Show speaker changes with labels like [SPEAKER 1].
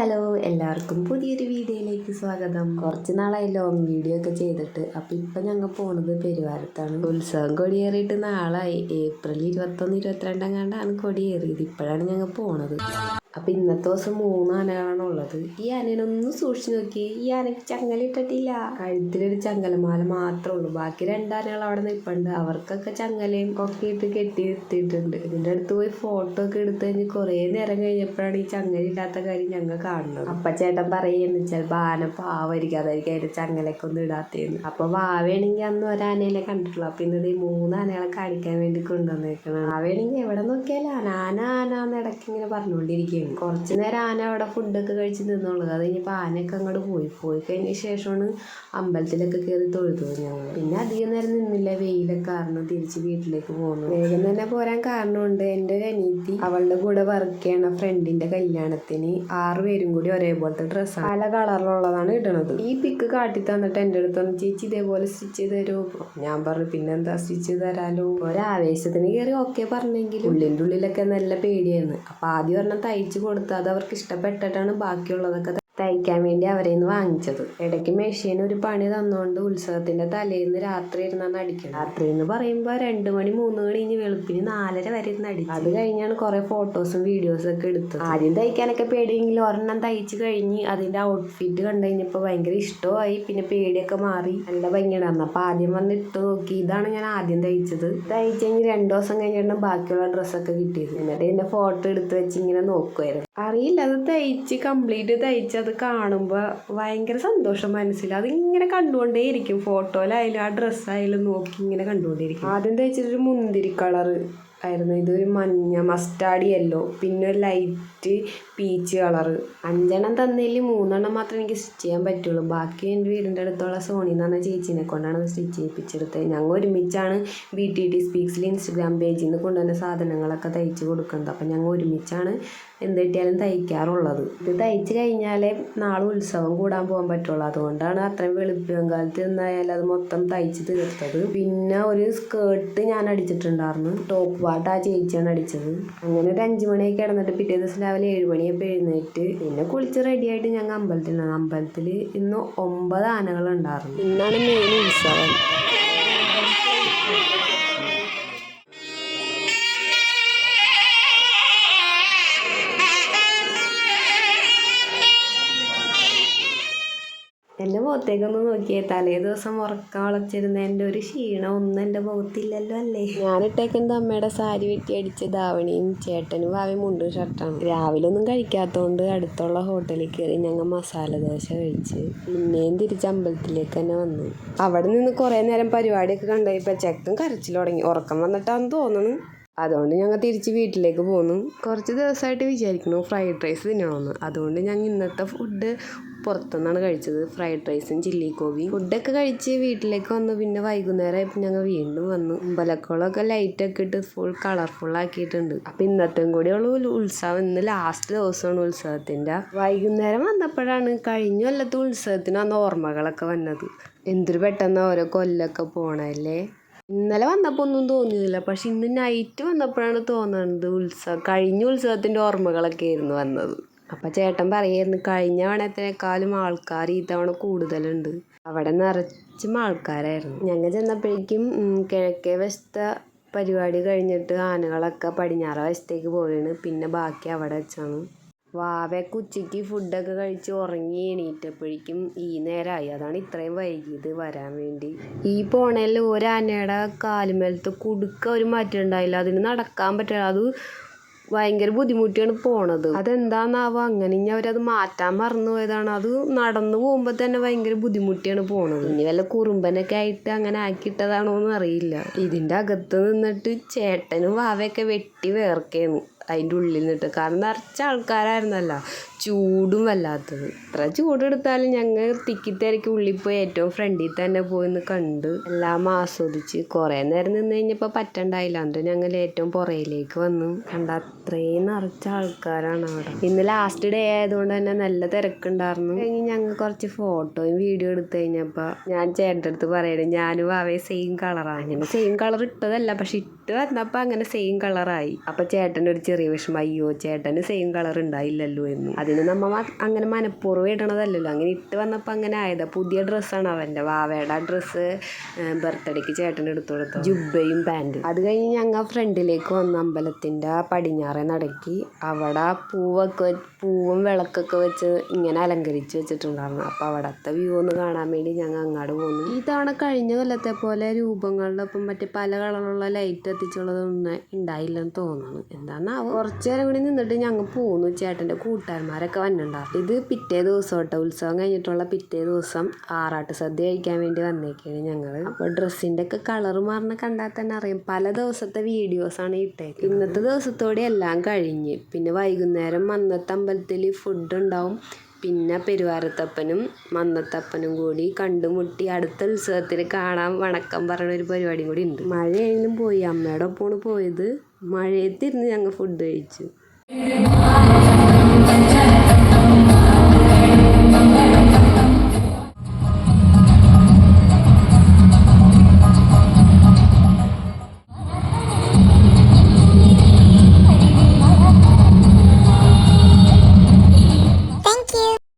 [SPEAKER 1] Hello എല്ലാവർക്കും പുതിയൊരു വീഡിയോയിലേക്ക് സ്വാഗതം. കുറച്ച് നാളായി ലോങ് വീഡിയോ ഒക്കെ ചെയ്തിട്ട്. അപ്പം ഇപ്പം ഞങ്ങൾ പോണത് പെരുവാരത്താണ്. ഉത്സവം കൊടിയേറിയിട്ട് നാളായി. ഏപ്രിൽ ഇരുപത്തൊന്ന് ഇരുപത്തിരണ്ടാം കണ്ടാണ് കൊടിയേറിയത്. ഇപ്പോഴാണ് ഞങ്ങൾ പോണത്. അപ്പം ഇന്നത്തെ ദിവസം മൂന്ന് ആനകളാണ് ഉള്ളത്. ഈ ആനേനൊന്നും സൂക്ഷിച്ചു നോക്കി. ഈ ആനയ്ക്ക് ചങ്ങല ഇട്ടിട്ടില്ല. കഴുത്തിലൊരു ചങ്ങലമാല മാത്രമേ ഉള്ളൂ. ബാക്കി രണ്ടാനകൾ അവിടെ നിൽപ്പുണ്ട് അവർക്കൊക്കെ ചങ്ങലയും ഒക്കെ ഇട്ട് കെട്ടി നിർത്തിയിട്ടുണ്ട്. ഇതിന്റെ അടുത്ത് പോയി ഫോട്ടോ ഒക്കെ എടുത്തു കഴിഞ്ഞ് കുറേ നേരം കഴിഞ്ഞപ്പോഴാണ് ഈ ചങ്ങല ഇല്ലാത്ത കാര്യം ഞങ്ങൾ കാണുന്നത്. അപ്പ ചേട്ടൻ പറയുന്നു ചിലപ്പോൾ ആന പാവായിരിക്കും അതായിരിക്കും അതിന്റെ ചങ്ങലയൊക്കെ ഒന്നും ഇടാത്തേന്ന്. അപ്പോൾ വാവേണെങ്കിൽ അന്ന് ഒരാനേനെ കണ്ടിട്ടുള്ളൂ. അപ്പം ഇന്നത് ഈ മൂന്ന് ആനകളെ കാണിക്കാൻ വേണ്ടി കൊണ്ടുവന്നേക്കണം വാവേണെങ്കിൽ എവിടെ നോക്കിയാലും ആന ആന ആന ഇടയ്ക്ക് ഇങ്ങനെ പറഞ്ഞുകൊണ്ടിരിക്കുകയാണ് കുറച്ച് നേരം ആന അവിടെ ഫുഡൊക്കെ കഴിച്ച് നിന്നോളൂ. അത് കഴിഞ്ഞപ്പോൾ ആനയൊക്കെ അങ്ങോട്ട് പോയി. പോയി കഴിഞ്ഞ ശേഷമാണ് അമ്പലത്തിലൊക്കെ കയറി തൊഴുതു ഞങ്ങൾ പിന്നെ അധികം നേരം നിന്നില്ല. വെയിലൊക്കെ കാരണം തിരിച്ച് വീട്ടിലേക്ക് പോകുന്നു വേഗം തന്നെ പോരാൻ കാരണമുണ്ട്. എന്റെ ഒരു അനീതി അവളുടെ കൂടെ വർക്ക് ചെയ്യണ ഫ്രണ്ടിന്റെ കല്യാണത്തിന് ആറ് പേരും കൂടി ഒരേപോലത്തെ ഡ്രസ്സാണ് പല കളറിലുള്ളതാണ് ഇടണത്. ഈ പിക്ക് കാട്ടി തന്നിട്ട് എന്റെ അടുത്ത് പറഞ്ഞു ചേച്ചി ഇതേപോലെ സ്റ്റിച്ച് ചെയ്ത് തരുമോ ഞാൻ പറഞ്ഞു പിന്നെന്താ സ്റ്റിച്ച് ചെയ്ത് തരാലോ? ഒരാവേശത്തിന് കയറി ഓക്കെ പറഞ്ഞെങ്കിലും ഉള്ളിന്റെ ഉള്ളിലൊക്കെ നല്ല പേടിയായിരുന്നു. അപ്പൊ ആദ്യം പറഞ്ഞ തയ്ച്ചു കൊടുത്ത് അത് അവർക്ക് ഇഷ്ടപ്പെട്ടിട്ടാണ് ബാക്കിയുള്ളതൊക്കെ തയ്ക്കാൻ വേണ്ടി അവരെ നിന്ന് വാങ്ങിച്ചത്. ഇടയ്ക്ക് മെഷീൻ ഒരു പണി തന്നുകൊണ്ട് ഉത്സവത്തിന്റെ തലേന്ന് രാത്രി ഇരുന്നാണ് അടിക്കണം രാത്രി എന്ന് പറയുമ്പോൾ രണ്ട് മണി മൂന്ന് മണി ഇനി വെളുപ്പിന് നാലര വരെ ഇരുന്ന് അടിക്കും അത് കഴിഞ്ഞാണ് കുറേ ഫോട്ടോസും വീഡിയോസും ഒക്കെ എടുത്തത്. ആദ്യം തയ്ക്കാനൊക്കെ പേടിയെങ്കിലും ഒരെണ്ണം തയ്ച്ചു കഴിഞ്ഞ് അതിന്റെ ഔട്ട്ഫിറ്റ് കണ്ടു കഴിഞ്ഞപ്പോൾ ഭയങ്കര ഇഷ്ടമായി പിന്നെ പേടിയൊക്കെ മാറി. നല്ല ഭംഗിയുണ്ടായിരുന്നു അപ്പോൾ ആദ്യം വന്ന് ഇട്ട് നോക്കി. ഇതാണ് ഞാൻ ആദ്യം തയ്ച്ചത്. തയ്ച്ചു കഴിഞ്ഞ് രണ്ടു ദിവസം കഴിഞ്ഞിട്ടാണ് ബാക്കിയുള്ള ഡ്രസ്സൊക്കെ കിട്ടിയത്. എന്നിട്ട് ഇതിന്റെ ഫോട്ടോ എടുത്ത് വെച്ച് ഇങ്ങനെ നോക്കുമായിരുന്നു അറിയില്ല അത് തയ്ച്ച് കംപ്ലീറ്റ് തയ്ച്ച് അത് കാണുമ്പോൾ ഭയങ്കര സന്തോഷം മനസ്സിൽ അതിങ്ങനെ കണ്ടുകൊണ്ടേയിരിക്കും. ഫോട്ടോയിലായാലും ആ ഡ്രസ്സായാലും നോക്കി ഇങ്ങനെ കണ്ടുകൊണ്ടേയിരിക്കും. ആദ്യം തയ്ച്ചിട്ടൊരു മുന്തിരി കളർ ആയിരുന്നു. ഇതൊരു മഞ്ഞ മസ്റ്റാർഡ് യെല്ലോ പിന്നെ ഒരു ലൈറ്റ് പീച്ച് കളറ് അഞ്ചെണ്ണം തന്നതിൽ മൂന്നെണ്ണം മാത്രമേ എനിക്ക് സ്റ്റിച്ച് ചെയ്യാൻ പറ്റുള്ളൂ. ബാക്കി എന്റെ വീടിന്റെ അടുത്തുള്ള സോണി എന്ന് പറഞ്ഞ ചേച്ചീനെ കൊണ്ടാണ് സ്റ്റിച്ച് ചെയ്യിപ്പിച്ചെടുത്തത്. ഞങ്ങൾ ഒരുമിച്ചാണ് ബി ടി ടി സ്പീക്സിൽ ഇൻസ്റ്റഗ്രാം പേജിൽ നിന്ന് കൊണ്ടുവന്ന സാധനങ്ങളൊക്കെ തയ്ച്ച് കൊടുക്കുന്നത്. അപ്പം ഞങ്ങൾ ഒരുമിച്ചാണ് എന്ത് കിട്ടിയാലും തയ്ക്കാറുള്ളത്. ഇത് തയ്ച്ച് കഴിഞ്ഞാലേ നാളെ ഉത്സവം കൂടാൻ പോകാൻ പറ്റുള്ളൂ. അതുകൊണ്ടാണ് അത്രയും വെളുപ്പിയം കാലത്ത് നിന്നായാലും അത് മൊത്തം തയ്ച്ച് തീർത്തത്. പിന്നെ ഒരു സ്കേർട്ട് ഞാൻ അടിച്ചിട്ടുണ്ടായിരുന്നു. ടോപ്പ് പാർട്ട് ആ ചേച്ചിയാണ് അടിച്ചത്. അങ്ങനെ ഒരു അഞ്ച് മണിയൊക്കെ കിടന്നിട്ട് പിറ്റേ ദിവസം രാവിലെ ഏഴ് മണിയൊക്കെ എഴുന്നേറ്റ് പിന്നെ കുളിച്ച് റെഡിയായിട്ട് ഞങ്ങൾ അമ്പലത്തിലാണ് അമ്പലത്തിൽ ഇന്ന് ഒമ്പത് ആനകൾ ആനകളുണ്ടായിരുന്നു. ഇന്നാണ് മെയിൻ ഉത്സവം. എന്റെ മുഖത്തേക്കൊന്ന് നോക്കിയേ. തലേ ദിവസം ഉറക്കം വളച്ചിരുന്നതിന്റെ ഒരു ക്ഷീണം ഒന്നും എന്റെ മുഖത്തില്ലല്ലോ അല്ലേ? ഞാനിട്ടേക്കുന്നത് അമ്മയുടെ സാരി വെട്ടി അടിച്ച ധാവണിയും ചേട്ടനും ഭാവി മുണ്ടും ഷർട്ടാണ്. രാവിലെ ഒന്നും കഴിക്കാത്തതുകൊണ്ട് അടുത്തുള്ള ഹോട്ടലിൽ കയറി ഞങ്ങൾ മസാല ദോശ കഴിച്ച് പിന്നെയും തിരിച്ച് അമ്പലത്തിലേക്ക് തന്നെ വന്നു. അവിടെ നിന്ന് കുറേ നേരം പരിപാടിയൊക്കെ കണ്ടുകഴിഞ്ഞപ്പോൾ ചെക്കൻ കരച്ചിൽ തുടങ്ങി. ഉറക്കം വന്നിട്ടാന്ന് തോന്നുന്നു അതുകൊണ്ട് ഞങ്ങൾ തിരിച്ച് വീട്ടിലേക്ക് പോന്നു കുറച്ച് ദിവസമായിട്ട് വിചാരിക്കുന്നു ഫ്രൈഡ് റൈസ് തിന്നണമെന്ന്. അതുകൊണ്ട് ഞങ്ങൾ ഇന്നത്തെ ഫുഡ് പുറത്തുനിന്നാണ് കഴിച്ചത്. ഫ്രൈഡ് റൈസും ചില്ലി കോബിയും ഫുഡൊക്കെ കഴിച്ച് വീട്ടിലേക്ക് വന്നു. പിന്നെ വൈകുന്നേരമായപ്പോൾ ഞങ്ങൾ വീണ്ടും വന്നു. അമ്പലക്കുളമൊക്കെ ലൈറ്റൊക്കെ ഇട്ട് ഫുൾ കളർഫുൾ ആക്കിയിട്ടുണ്ട്. അപ്പം കൂടി ഉള്ള ഉത്സവം ഇന്ന് ലാസ്റ്റ് ദിവസമാണ് ഉത്സവത്തിന്റെ. വൈകുന്നേരം വന്നപ്പോഴാണ് കഴിഞ്ഞ കൊല്ലത്തെ ഉത്സവത്തിന് വന്ന ഓർമ്മകളൊക്കെ വന്നത്. എന്തൊരു പെട്ടെന്ന് ഓരോ കൊല്ലമൊക്കെ പോണല്ലേ ഇന്നലെ വന്നപ്പോൾ ഒന്നും തോന്നിയില്ല. പക്ഷെ ഇന്ന് നൈറ്റ് വന്നപ്പോഴാണ് തോന്നുന്നത് ഉത്സവം കഴിഞ്ഞ ഉത്സവത്തിന്റെ ഓർമ്മകളൊക്കെ ആയിരുന്നു വന്നത്. അപ്പം ചേട്ടൻ പറയായിരുന്നു കഴിഞ്ഞ തവണത്തേക്കാളും ആൾക്കാർ ഈ തവണ കൂടുതലുണ്ട്. അവിടെ നിറച്ചും ആൾക്കാരായിരുന്നു. ഞങ്ങൾ ചെന്നപ്പോഴേക്കും കിഴക്കേ വശത്തെ പരിപാടി കഴിഞ്ഞിട്ട് ആനകളൊക്കെ പടിഞ്ഞാറ് വശത്തേക്ക് പോവുകയാണ്. പിന്നെ ബാക്കി അവിടെ വെച്ചാണ്. വാവയൊക്കെ ഉച്ചയ്ക്ക് ഫുഡൊക്കെ കഴിച്ച് ഉറങ്ങി എണീറ്റപ്പോഴേക്കും ഈ നേരമായി അതാണ് ഇത്രയും വൈകിയത് വരാൻ വേണ്ടി. ഈ പോണേൽ ഒരനയുടെ കാലുമേലത്തെ കുടുക്ക ഒരു മാറ്റം ഉണ്ടായില്ല. അതിന് നടക്കാൻ പറ്റില്ല. അത് ഭയങ്കര ബുദ്ധിമുട്ടിയാണ് പോണത്. അതെന്താന്നാവോ അങ്ങനെ ഇനി അവരത് മാറ്റാൻ മറന്നു പോയതാണ്. അത് നടന്നു പോകുമ്പോൾ തന്നെ ഭയങ്കര ബുദ്ധിമുട്ടിയാണ് പോണത്. ഇനി വല്ല കുറുമ്പനൊക്കെ ആയിട്ട് അങ്ങനെ ആക്കിയിട്ടതാണോ എന്ന് അറിയില്ല. ഇതിന്റെ അകത്ത് നിന്നിട്ട് ചേട്ടനും വാവയൊക്കെ വെട്ടി വേർക്കേന്നു. അതിന്റെ ഉള്ളിൽ നിന്നിട്ട് കാരണം നിറച്ച ആൾക്കാരായിരുന്നല്ലോ. ചൂടും വല്ലാത്തത്. എത്ര ചൂടെടുത്താലും ഞങ്ങൾ തിക്കിത്തിരക്കി ഉള്ളിൽ പോയി ഏറ്റവും ഫ്രണ്ടിൽ തന്നെ പോയി നിന്ന് കണ്ട് എല്ലാം ആസ്വദിച്ച് കുറേ നേരം നിന്ന് കഴിഞ്ഞപ്പോൾ പറ്റണ്ടായില്ല. എന്നിട്ട് ഞങ്ങൾ ഏറ്റവും പുറയിലേക്ക് വന്നു കണ്ട അത്രയും നിറച്ച ആൾക്കാരാണ് അവിടെ. ഇന്ന് ലാസ്റ്റ് ഡേ ആയതുകൊണ്ട് തന്നെ നല്ല തിരക്കുണ്ടായിരുന്നു. കഴിഞ്ഞ് ഞങ്ങൾ കുറച്ച് ഫോട്ടോയും വീഡിയോ എടുത്തു കഴിഞ്ഞപ്പോൾ ഞാൻ ചേട്ടന്റെ അടുത്ത് പറയണേ ഞാനും അവയെ സെയിം കളറാണ് അങ്ങനെ സെയിം കളർ ഇട്ടതല്ല പക്ഷെ ഇട്ട് വന്നപ്പോൾ അങ്ങനെ സെയിം കളറായി അപ്പോൾ ചേട്ടന്റെ ഒരു ചെറിയ ചെറിയ വിഷമം അയ്യോ ചേട്ടന് സെയിം കളർ ഉണ്ടായില്ലല്ലോ എന്ന്. അതിന് നമ്മ അങ്ങനെ മനഃപൂർവം ഇടണതല്ലല്ലോ. അങ്ങനെ ഇട്ട് വന്നപ്പോൾ അങ്ങനെ ആയതാ. പുതിയ ഡ്രസ്സാണ് അവന്റെ വാവയുടെ ഡ്രസ്സ് ബർത്ത്ഡേക്ക് ചേട്ടൻ എടുത്തു കൊടുത്തു ജുബയും പാന്റും അത് കഴിഞ്ഞ് ഞങ്ങൾ ഫ്രണ്ടിലേക്ക് വന്ന അമ്പലത്തിന്റെ പടിഞ്ഞാറെ നടക്കി അവിടെ പൂവൊക്കെ പൂവും വിളക്കൊക്കെ വെച്ച് ഇങ്ങനെ അലങ്കരിച്ച് വെച്ചിട്ടുണ്ടായിരുന്നു. അപ്പോൾ അവിടുത്തെ വ്യൂ ഒന്ന് കാണാൻ വേണ്ടി ഞങ്ങൾ അങ്ങോട്ട് പോന്നു. ഈ തവണ കഴിഞ്ഞ കൊല്ലത്തെ പോലെ രൂപങ്ങളുടെ ഒപ്പം മറ്റേ പല കളറുള്ള ലൈറ്റ് എത്തിച്ചുള്ളതൊന്നും ഉണ്ടായില്ലെന്ന് തോന്നുന്നു. എന്താണെന്നാവും കുറച്ച് നേരം കൂടി നിന്നിട്ട് ഞങ്ങൾ പോന്നു ചേട്ടന്റെ കൂട്ടുകാരന്മാരൊക്കെ വന്നിട്ടുണ്ടാവും ഇത് പിറ്റേ ദിവസം കേട്ടോ. ഉത്സവം കഴിഞ്ഞിട്ടുള്ള പിറ്റേ ദിവസം ആറാട്ട് സദ്യ കഴിക്കാൻ വേണ്ടി വന്നേക്കാണ് ഞങ്ങൾ അപ്പോൾ ഡ്രസ്സിന്റെ ഒക്കെ കളർ മാറുന്ന കണ്ടാൽ തന്നെ അറിയാം. പല ദിവസത്തെ വീഡിയോസാണ് ഇട്ടേക്കുന്നത്. ഇന്നത്തെ ദിവസത്തോടെ എല്ലാം കഴിഞ്ഞ്. പിന്നെ വൈകുന്നേരം അന്നത്തെ അമ്പലത്തിൽ ഫുഡ് ഉണ്ടാവും. പിന്നെ പെരുവാരത്തപ്പനും മന്നത്തപ്പനും കൂടി കണ്ടുമുട്ടി അടുത്ത ഉത്സവത്തിന് കാണാൻ വണക്കം പറയുന്ന ഒരു പരിപാടിയും കൂടി ഉണ്ട്. മഴയായാലും പോയി. അമ്മയുടെ ഒപ്പമാണ് പോയത്. മഴയത്തിരുന്ന് ഞങ്ങൾ ഫുഡ് കഴിച്ചു.